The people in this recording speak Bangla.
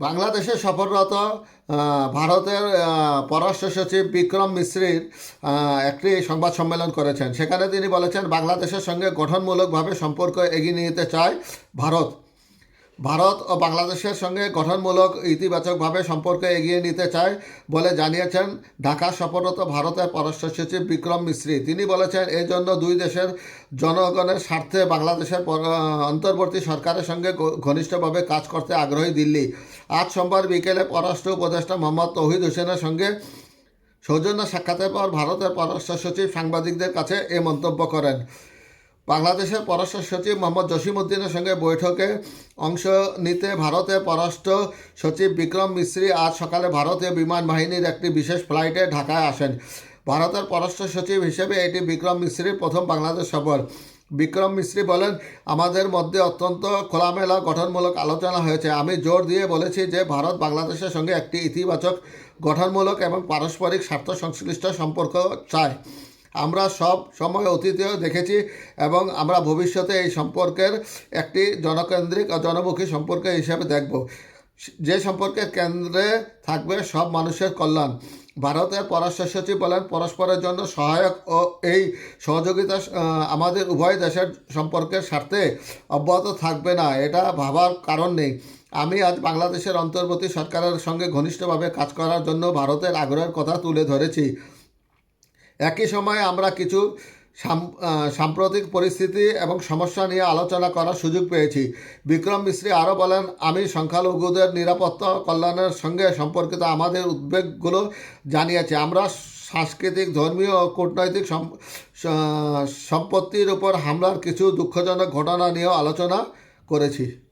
বাংলাদেশে সফররত ভারতের পররাষ্ট্র সচিব বিক্রম মিশ্রির একটি সংবাদ সম্মেলন করেছেন। সেখানে তিনি বলেছেন, বাংলাদেশের সঙ্গে গঠনমূলকভাবে সম্পর্ক এগিয়ে নিতে চায় ভারত। ভারত ও বাংলাদেশের সঙ্গে গঠনমূলক ইতিবাচকভাবে সম্পর্ক এগিয়ে নিতে চায় বলে জানিয়েছেন ঢাকা সফররত ভারতের পররাষ্ট্র সচিব বিক্রম মিশ্রি তিনি বলেছেন এই জন্য দুই দেশের জনগণের স্বার্থে বাংলাদেশের অন্তর্বর্তী সরকারের সঙ্গে ঘনিষ্ঠভাবে কাজ করতে আগ্রহী দিল্লি। আজ সোমবার বিকেলে পররাষ্ট্র উপদেষ্টা মোহাম্মদ তৌহিদ হোসেনের সঙ্গে সৌজন্য সাক্ষাতের পর ভারতের পররাষ্ট্র সচিব সাংবাদিকদের কাছে এ মন্তব্য করেন। বাংলাদেশের পররাষ্ট্র সচিব মোহাম্মদ জসিমউদ্দিনের সঙ্গে বৈঠকে অংশ নিতে ভারতের পররাষ্ট্র সচিব বিক্রম মিশ্রি আজ সকালে ভারতীয় বিমান বাহিনীর একটি বিশেষ ফ্লাইটে ঢাকায় আসেন। ভারতের পররাষ্ট্র সচিব হিসেবে এটি বিক্রম মিশ্রির প্রথম বাংলাদেশ সফর। বিক্রম মিশ্রি বলেন, আমাদের মধ্যে অত্যন্ত খোলামেলা, গঠনমূলক আলোচনা হয়েছে। আমি জোর দিয়ে বলেছি যে ভারত বাংলাদেশের সঙ্গে একটি ইতিবাচক, গঠনমূলক এবং পারস্পরিক স্বার্থ সংশ্লিষ্ট সম্পর্ক চায়। আমরা সব সময় অতীতেও দেখেছি এবং আমরা ভবিষ্যতে এই সম্পর্কের একটি জনকেন্দ্রিক ও জনমুখী সম্পর্ক হিসেবে দেখব। যে সম্পর্কের কেন্দ্রে থাকবে সব মানুষের কল্যাণ। ভারতের পররাষ্ট্র সচিব বলেন, পরস্পরের জন্য সহায়ক ও এই সহযোগিতা আমাদের উভয় দেশের সম্পর্কের স্বার্থে অব্যাহত থাকবে না, এটা ভাবার কারণ নেই। আমি আজ বাংলাদেশের অন্তর্বর্তী সরকারের সঙ্গে ঘনিষ্ঠভাবে কাজ করার জন্য ভারতের আগ্রহের কথা তুলে ধরেছি। একই সময়ে আমরা কিছু সাম- সাম্প্রতিক পরিস্থিতি এবং সমস্যা নিয়ে আলোচনা করার সুযোগ পেয়েছি। বিক্রম মিশ্রি আরও বলেন, আমি সংখ্যালঘুদের নিরাপত্তা কল্যাণের সঙ্গে সম্পর্কিত আমাদের উদ্বেগগুলো জানিয়েছি। আমরা সাংস্কৃতিক, ধর্মীয় ও কূটনৈতিক সম্পত্তির উপর হামলার কিছু দুঃখজনক ঘটনা নিয়েও আলোচনা করেছি।